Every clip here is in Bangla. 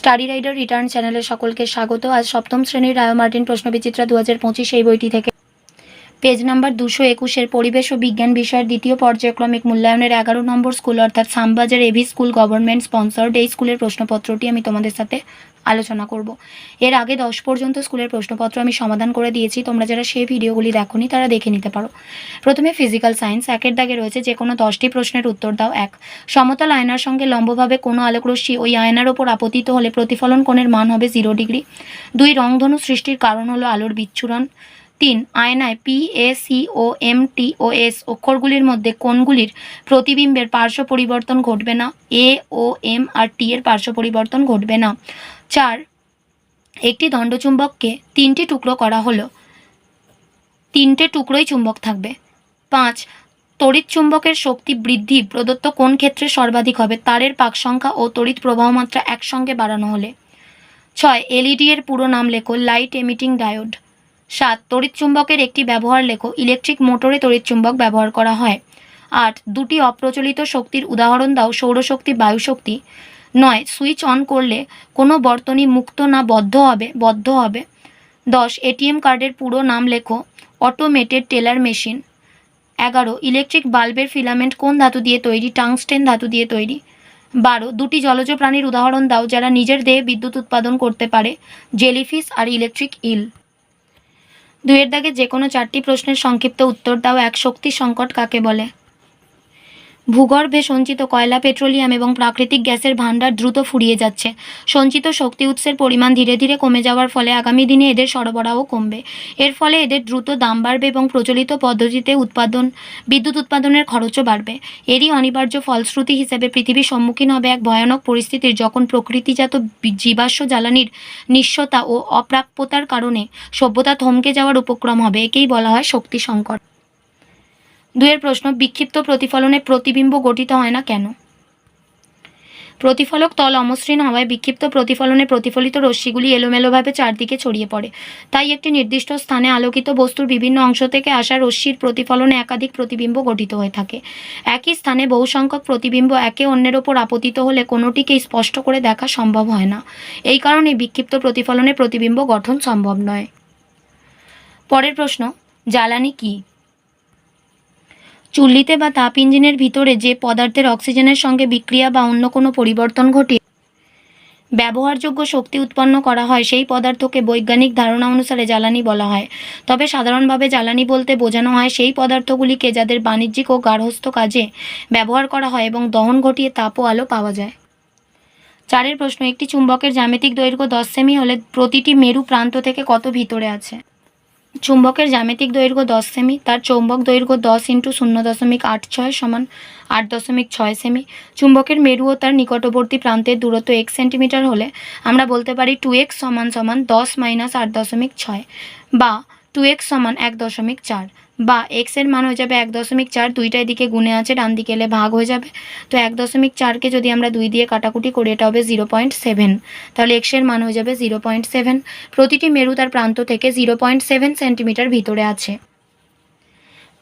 স্টাডি রাইডার রিটার্ন চ্যানেলে সকলকে স্বাগত। আজ সপ্তম শ্রেণির রায় মার্টিন প্রশ্নবিচিত্রা দু হাজার পঁচিশ এই বইটি থেকে পেজ নাম্বার দুশো একুশের পরিবেশ ও বিজ্ঞান বিষয়ের দ্বিতীয় পর্যায়ক্রমিক মূল্যায়নের এগারো নম্বর স্কুল অর্থাৎ Shyambazar A V school government sponsored এই স্কুলের প্রশ্নপত্রটি আমি তোমাদের সাথে আলোচনা করব। এর আগে দশ পর্যন্ত স্কুলের প্রশ্নপত্র আমি সমাধান করে দিয়েছি। তোমরা যারা সেই ভিডিওগুলি দেখোনি, তারা দেখে নিতে পারো। প্রথমে ফিজিক্যাল সায়েন্স একের দাগে রয়েছে যে কোনো দশটি প্রশ্নের উত্তর দাও। এক, সমতল আয়নার সঙ্গে লম্বভাবে কোনো আলোকরশ্মি ওই আয়নার ওপর আপতিত হলে প্রতিফলন কোণের মান হবে জিরো ডিগ্রি দুই, রংধনু সৃষ্টির কারণ হলো আলোর বিচ্ছুরণ। তিন আয়নায় P, A, C, O, M, T, O, S অক্ষরগুলির মধ্যে কোনগুলির প্রতিবিম্বের পার্শ্ব পরিবর্তন ঘটবে না? এ, ও, এম আর টি এর পার্শ্ব পরিবর্তন ঘটবে না। চার, একটি দণ্ডচুম্বককে তিনটি টুকরো করা হলো। তিনটে টুকরোই চুম্বক থাকবে। পাঁচ, তড়িৎ চুম্বকের শক্তি বৃদ্ধি প্রদত্ত কোন ক্ষেত্রে সর্বাধিক হবে? তারের পাক সংখ্যা ও তড়িৎ প্রবাহ মাত্রা একসঙ্গে বাড়ানো হলে। ছয়, এলইডি এর পুরো নাম লেখো, লাইট এমিটিং ডায়োড। সাত, তড়িৎ চুম্বকের একটি ব্যবহার লেখো, ইলেকট্রিক মোটরে তড়িৎ চুম্বক ব্যবহার করা হয়। আট, দুটি অপ্রচলিত শক্তির উদাহরণ দাও, সৌরশক্তি, বায়ুশক্তি। নয়, সুইচ অন করলে কোনো বর্তনী মুক্ত না বদ্ধ হবে বদ্ধ হবে। দশ, এটিএম কার্ডের পুরো নাম লেখো অটোমেটেড টেলার মেশিন। এগারো, ইলেকট্রিক বাল্বের ফিলামেন্ট কোন ধাতু দিয়ে তৈরি, টাংস্টেন ধাতু দিয়ে তৈরি। বারো, দুটি জলজ প্রাণীর উদাহরণ দাও, যারা নিজের দেহে বিদ্যুৎ উৎপাদন করতে পারে, জেলিফিশ আর ইলেকট্রিক ইল। দুয়ের দাগে যে কোনো চারটি প্রশ্নের সংক্ষিপ্ত উত্তর দাও এক শক্তি সংকট কাকে বলে? ভূগর্ভে সঞ্চিত কয়লা, পেট্রোলিয়াম এবং প্রাকৃতিক গ্যাসের ভাণ্ডার দ্রুত ফুরিয়ে যাচ্ছে। সঞ্চিত শক্তি উৎসের পরিমাণ ধীরে ধীরে কমে যাওয়ার ফলে আগামী দিনে এদের সরবরাহ কমবে। এর ফলে এদের দ্রুত দাম বাড়বে এবং প্রচলিত পদ্ধতিতে উৎপাদন, বিদ্যুৎ উৎপাদনের খরচও বাড়বে। এরই অনিবার্য ফলশ্রুতি হিসেবে পৃথিবীর সম্মুখীন হবে এক ভয়ানক পরিস্থিতির যখন প্রকৃতিজাত জীবাশ্ম জ্বালানির নিঃস্বতা ও অপ্রাপ্যতার কারণে সভ্যতা থমকে যাওয়ার উপক্রম হবে, একেই বলা হয় শক্তি সংকট দুয়ের প্রশ্ন, বিক্ষিপ্ত প্রতিফলনে প্রতিবিম্ব গঠিত হয় না কেন? প্রতিফলক তল অমসৃণ হওয়ায় বিক্ষিপ্ত প্রতিফলনে প্রতিফলিত রশ্মিগুলি এলোমেলোভাবে চারদিকে ছড়িয়ে পড়ে। তাই একটি নির্দিষ্ট স্থানে আলোকিত বস্তুর বিভিন্ন অংশ থেকে আসা রশ্মির প্রতিফলনে একাধিক প্রতিবিম্ব গঠিত হয়ে থাকে। একই স্থানে বহু সংখ্যক প্রতিবিম্ব একে অন্যের ওপর আপতিত হলে কোনোটিকেই স্পষ্ট করে দেখা সম্ভব হয় না। এই কারণে বিক্ষিপ্ত প্রতিফলনে প্রতিবিম্ব গঠন সম্ভব নয়। পরের প্রশ্ন, জ্বালানি কী? চুল্লিতে বা তাপ ইঞ্জিনের ভিতরে যে পদার্থের অক্সিজেনের সঙ্গে বিক্রিয়া বা অন্য কোনো পরিবর্তন ঘটে, ব্যবহারযোগ্য শক্তি উৎপন্ন করা হয়, সেই পদার্থকে বৈজ্ঞানিক ধারণা অনুসারে জ্বালানি বলা হয়। তবে সাধারণভাবে জ্বালানি বলতে বোঝানো হয়, সেই পদার্থগুলিকে যাদের বাণিজ্যিক ও গার্হস্থ্য কাজে ব্যবহার করা হয় এবং দহন ঘটিয়ে তাপ ও আলো পাওয়া যায়। চারের প্রশ্ন, একটি চুম্বকের জ্যামিতিক দৈর্ঘ্য দশ সেমি হলে প্রতিটি মেরু প্রান্ত থেকে কত ভিতরে আছে? চুম্বকের জ্যামিতিক দৈর্ঘ্য দশ সেমি, তার চৌম্বক দৈর্ঘ্য দশ ইন্টু শূন্য দশমিক আট ছয় সমান আট দশমিক ছয় সেমি। চুম্বকের মেরু ও তার নিকটবর্তী প্রান্তের দূরত্ব এক সেন্টিমিটার হলে আমরা বলতে পারি টু এক্স সমান সমান দশ মাইনাস আট দশমিক ছয় বা টু এক্স সমান এক দশমিক চার। বা এক্সের মান হয়ে যাবে এক দশমিক চার, দুইটাই দিকে গুণে আছে, ডান দিকে এলে ভাগ হয়ে যাবে। তো এক দশমিক চারকে যদি আমরা দুই দিয়ে কাটাকুটি করি, এটা হবে জিরো পয়েন্ট সেভেন তাহলে এক্সের মান হয়ে যাবে জিরো পয়েন্ট সেভেন প্রতিটি মেরু তার প্রান্ত থেকে জিরো পয়েন্ট সেভেন সেন্টিমিটার ভিতরে আছে।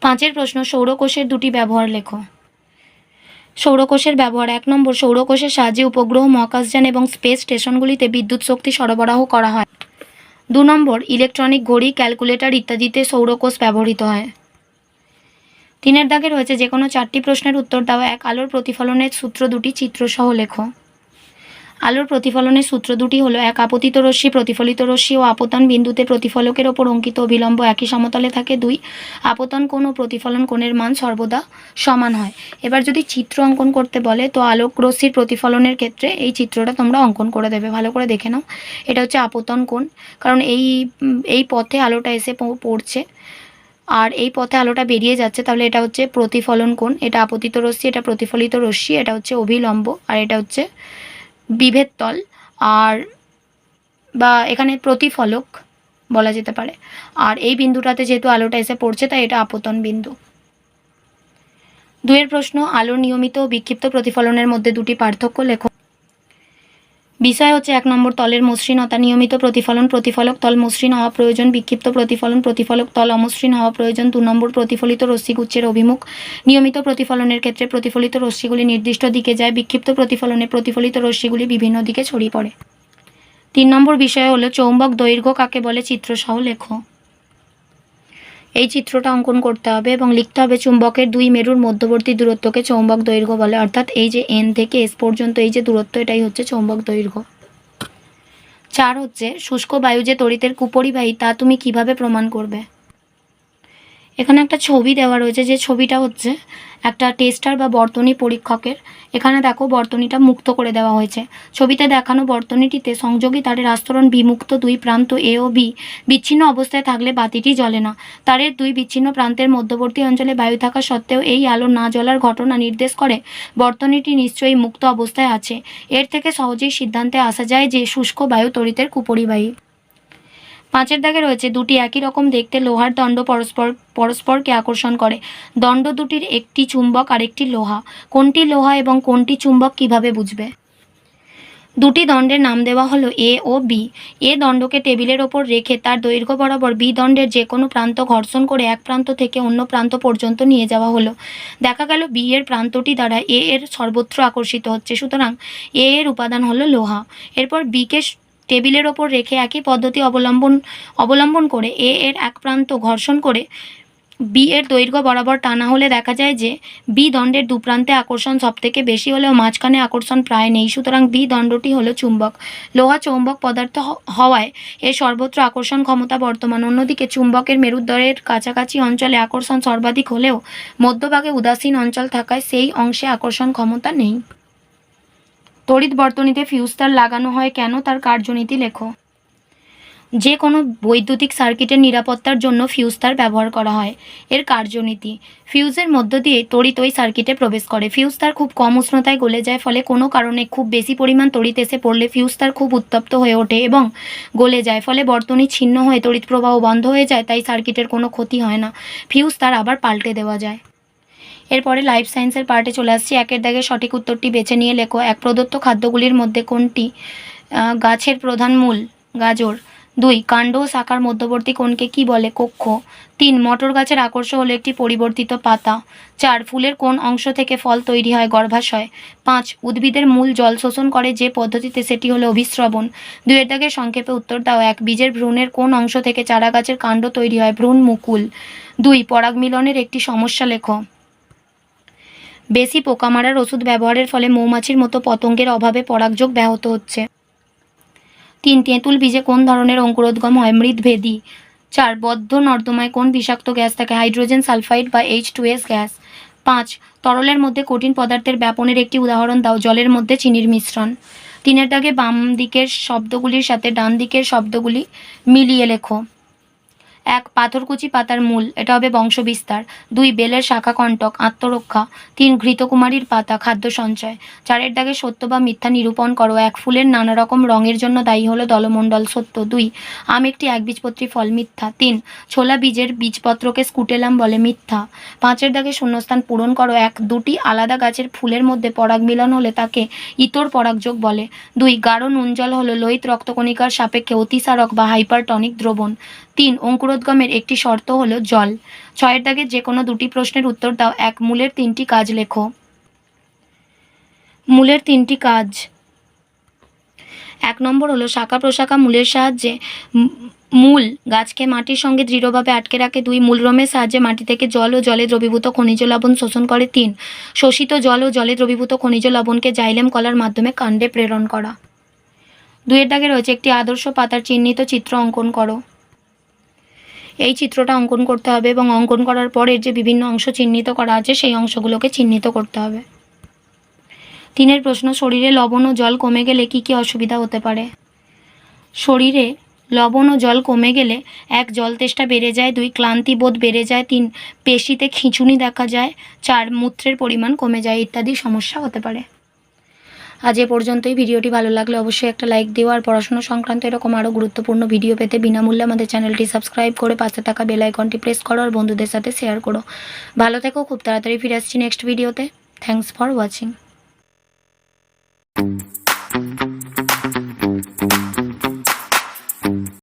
পাঁচের প্রশ্ন, সৌরকোষের দুটি ব্যবহার লেখো। সৌরকোষের ব্যবহার, এক নম্বর, সৌরকোষের সাহায্যে উপগ্রহ, মহাকাশযান এবং স্পেস স্টেশনগুলিতে বিদ্যুৎ শক্তি সরবরাহ করা হয়। দু নম্বর ইলেকট্রনিক ঘড়ি ক্যালকুলেটর ইত্যাদিতে সৌরকোষ ব্যবহৃত হয়। তিনের দাগে রয়েছে যে কোনো চারটি প্রশ্নের উত্তর দেওয়া এক, আলোর প্রতিফলনের সূত্র দুটি চিত্রসহ লেখো। আলোর প্রতিফলনের সূত্র দুটি হলো, এক আপতিত রশ্মি প্রতিফলিত রশ্মি ও আপতন বিন্দুতে প্রতিফলকের ওপর অঙ্কিত অবিলম্ব একই সমতলে থাকে দুই। আপতন কোণ ও প্রতিফলন কোণের মান সর্বদা সমান হয়। এবার যদি চিত্র অঙ্কন করতে বলে, তো আলোক রশ্মির প্রতিফলনের ক্ষেত্রে এই চিত্রটা তোমরা অঙ্কন করে দেবে, ভালো করে দেখে নাও। এটা হচ্ছে আপতন কোণ, কারণ এই এই পথে আলোটা এসে পড়ছে। আর এই পথে আলোটা বেরিয়ে যাচ্ছে, তাহলে এটা হচ্ছে প্রতিফলন কোণ, এটা আপতিত রশ্মি, এটা প্রতিফলিত রশ্মি, এটা হচ্ছে অভিলম্ব, আর এটা হচ্ছে বিভেদ তল আর বা এখানে প্রতিফলক বলা যেতে পারে। আর এই বিন্দুটাতে যেহেতু আলোটা এসে পড়ছে, তাই এটা আপতন বিন্দু। দুয়ের প্রশ্ন, আলোর নিয়মিত বিক্ষিপ্ত প্রতিফলনের মধ্যে দুটি পার্থক্য লেখো। বিষয় হচ্ছে এক নম্বর তলের মসৃণতা, নিয়মিত প্রতিফলন, প্রতিফলক তল মসৃণ হওয়া প্রয়োজন, বিক্ষিপ্ত প্রতিফলন, প্রতিফলক তল অমসৃণ হওয়া প্রয়োজন, দু নম্বর প্রতিফলিত রশ্মিগুচ্ছের অভিমুখ, নিয়মিত প্রতিফলনের ক্ষেত্রে প্রতিফলিত রশ্মিগুলি নির্দিষ্ট দিকে যায়, বিক্ষিপ্ত প্রতিফলনে প্রতিফলিত রশ্মিগুলি বিভিন্ন দিকে ছড়িয়ে পড়ে। তিন নম্বর বিষয় হলো চৌম্বক দৈর্ঘ্য কাকে বলে, চিত্রসহ লেখো। এই চিত্রটা অঙ্কন করতে হবে এবং লিখতে হবে চুম্বকের দুই মেরুর মধ্যবর্তী দূরত্বকে চৌম্বক দৈর্ঘ্য বলে, অর্থাৎ এই যে এন থেকে এস পর্যন্ত এই যে দূরত্ব, এটাই হচ্ছে চৌম্বক দৈর্ঘ্য। চার হচ্ছে শুষ্ক বায়ু যে তড়িতের কুপরিবাহী, তা তুমি কীভাবে প্রমাণ করবে? এখানে একটা ছবি দেওয়া রয়েছে, যে ছবিটা হচ্ছে একটা টেস্টার বা বর্তনী পরীক্ষকের। এখানে দেখো বর্তনীটা মুক্ত করে দেওয়া হয়েছে। ছবিতে দেখানো বর্তনীটিতে সংযোগী তারের আস্তরণ বিমুক্ত দুই প্রান্ত এ ও বি। বিচ্ছিন্ন অবস্থায় থাকলে বাতিটি জ্বলে না। তারের দুই বিচ্ছিন্ন প্রান্তের মধ্যবর্তী অঞ্চলে বায়ু থাকা সত্ত্বেও এই আলো না জ্বলার ঘটনা নির্দেশ করে। বর্তনীটি নিশ্চয়ই মুক্ত অবস্থায় আছে। এর থেকে সহজেই সিদ্ধান্তে আসা যায় যে শুষ্ক বায়ু তড়িতের কুপরিবাহী। পাঁচের দাগে রয়েছে দুটি একই রকম দেখতে লোহার দণ্ড পরস্পর, পরস্পরকে আকর্ষণ করে। দণ্ড দুটির একটি চুম্বক আর একটি লোহা। কোনটি লোহা এবং কোনটি চুম্বক কীভাবে বুঝবে? দুটি দণ্ডের নাম দেওয়া হলো এ ও বি। এ দণ্ডকে টেবিলের ওপর রেখে তার দৈর্ঘ্য বরাবর বি দণ্ডের যে কোনো প্রান্ত ঘর্ষণ করে এক প্রান্ত থেকে অন্য প্রান্ত পর্যন্ত নিয়ে যাওয়া হলো। দেখা গেল বি এর প্রান্তটি দ্বারা এ এর সর্বত্র আকর্ষিত হচ্ছে। সুতরাং এ এর উপাদান হলো লোহা। এরপর বিকে টেবিলের ওপর রেখে একই পদ্ধতি অবলম্বন অবলম্বন করে এ এর এক প্রান্ত ঘর্ষণ করে বি এর দৈর্ঘ্য বরাবর টানা হলে দেখা যায় যে বি দণ্ডের দু প্রান্তে আকর্ষণ সবথেকে বেশি হলেও মাঝখানে আকর্ষণ প্রায় নেই। সুতরাং বি দণ্ডটি হলো চুম্বক। লোহা চৌম্বক পদার্থ হওয়ায় এর সর্বত্র আকর্ষণ ক্ষমতা বর্তমান। অন্যদিকে চুম্বকের মেরুদণ্ডের কাছাকাছি অঞ্চলে আকর্ষণ সর্বাধিক হলেও মধ্যভাগে উদাসীন অঞ্চল থাকায় সেই অংশে আকর্ষণ ক্ষমতা নেই। তড়িৎ বর্তনীতে ফিউজ তার লাগানো হয় কেন তার কার্যনীতি লেখো। যে কোনো বৈদ্যুতিক সার্কিটের নিরাপত্তার জন্য ফিউজ তার ব্যবহার করা হয়। এর কার্যনীতি। ফিউজের মধ্য দিয়ে তড়িৎ ওই সার্কিটে প্রবেশ করে। ফিউজ তার খুব কম উষ্ণতায় গলে যায়, ফলে কোনো কারণে খুব বেশি পরিমাণ তড়িৎ এসে পড়লে ফিউজ তার খুব উত্তপ্ত হয়ে ওঠে এবং গলে যায়, ফলে বর্তনী ছিন্ন হয়ে তড়িৎ প্রবাহ বন্ধ হয়ে যায়, তাই সার্কিটের কোনো ক্ষতি হয় না। ফিউজ তার আবার পাল্টে দেওয়া যায়। এরপরে লাইফ সায়েন্সের পার্টে চলে আসছি। একের দাগে সঠিক উত্তরটি বেছে নিয়ে লেখো। এক প্রদত্ত খাদ্যগুলির মধ্যে কোনটি? গাছের প্রধান মূল, গাজর। দুই, কাণ্ড ও শাখার মধ্যবর্তী কোণকে কি বলে? কক্ষ। তিন, মটর গাছের আকর্ষ হলো একটি পরিবর্তিত পাতা। চার, ফুলের কোন অংশ থেকে ফল তৈরি হয়, গর্ভাশয়। পাঁচ, উদ্ভিদের মূল জল শোষণ করে যে পদ্ধতিতে সেটি হলো অভিস্রবণ। দুয়ের দাগে সংক্ষেপে উত্তর দাও। এক, বীজের ভ্রূণের কোন অংশ থেকে চারা গাছের কাণ্ড তৈরি হয়? ভ্রূণ মুকুল। দুই পরাগ মিলনের একটি সমস্যা লেখো। বেশি পোকা মারার ওষুধ ব্যবহারের ফলে মৌমাছির মতো পতঙ্গের অভাবে পরাগযোগ ব্যাহত হচ্ছে। তিন তেঁতুল বীজে কোন ধরনের অঙ্কুরোদ্গম হয়? মৃদভেদী চার, বদ্ধ নর্দমায় কোন বিষাক্ত গ্যাস থাকে? হাইড্রোজেন সালফাইড বা এইচ টু এস গ্যাস। পাঁচ, তরলের মধ্যে কঠিন পদার্থের ব্যাপনের একটি উদাহরণ দাও, জলের মধ্যে চিনির মিশ্রণ। তিনের দাগে বাম দিকের শব্দগুলির সাথে ডান দিকের শব্দগুলি মিলিয়ে লেখো। এক পাথরকুচি পাতার মূল, এটা হবে বংশবিস্তার। দুই, বেলের শাখা কণ্টক, আত্মরক্ষা। তিন, ঘৃতকুমারীর পাতা, খাদ্য সঞ্চয়। চারের দাগে সত্য বা মিথ্যা নিরূপণ করো। এক, ফুলের নানা রকম রঙের জন্য দায়ী হলো দলমণ্ডল সত্য। দুই, আম একটি একবীজপত্রী ফল, মিথ্যা। তিন, ছোলা বীজের বীজপত্রকে স্কুটেলাম বলে মিথ্যা। পাঁচের দাগে শূন্যস্থান পূরণ করো। এক, দুটি আলাদা গাছের ফুলের মধ্যে পরাগ মিলন হলে তাকে ইতর পরাগযোগ বলে। দুই, গাঢ় নুন জল হলো লোহিত রক্তকণিকার সাপেক্ষে অতিসারক বা হাইপারটনিক দ্রবণ। তিন অঙ্কুরোদ্গমের একটি শর্ত হলো জল। ছয়ের দাগে যে কোনো দুটি প্রশ্নের উত্তর দাও। এক, মূলের তিনটি কাজ লেখো। মূলের তিনটি কাজ। এক নম্বর হলো শাখা প্রশাখা মূলের সাহায্যে মূল গাছকে মাটির সঙ্গে দৃঢ়ভাবে আটকে রাখে। দুই মূলরমের সাহায্যে মাটি থেকে জল ও জলে দ্রবীভূত খনিজ লবণ শোষণ করে। তিন, শোষিত জল ও জলে দ্রবীভূত খনিজ লবণকে জাইলেম কলার মাধ্যমে কাণ্ডে প্রেরণ করা। দুইয়ের দাগে রয়েছে একটি আদর্শ পাতার চিহ্নিত চিত্র অঙ্কন করো। এই চিত্রটা অঙ্কন করতে হবে এবং অঙ্কন করার পর এর যে বিভিন্ন অংশ চিহ্নিত করা আছে, সেই অংশগুলোকে চিহ্নিত করতে হবে। তিনের প্রশ্ন, শরীরে লবণ ও জল কমে গেলে কি কি অসুবিধা হতে পারে? শরীরে লবণ ও জল কমে গেলে এক জল তেষ্টা বেড়ে যায়, দুই ক্লান্তি বোধ বেড়ে যায়, তিন পেশিতে খিঁচুনি দেখা যায়, চার মূত্রের পরিমাণ কমে যায় ইত্যাদি সমস্যা হতে পারে। আজ এ পর্যন্তই। ভিডিওটি ভালো লাগলে অবশ্যই একটা লাইক দিও আর পড়াশোনা সংক্রান্ত এরকম আরও গুরুত্বপূর্ণ ভিডিও পেতে বিনামূল্যে আমাদের চ্যানেলটি সাবস্ক্রাইব করে পাশে থাকা বেল আইকনটি প্রেস করো আর বন্ধুদের সাথে শেয়ার করো। ভালো থেকো, খুব তাড়াতাড়ি ফিরে আসছি নেক্সট ভিডিওতে। Thanks for watching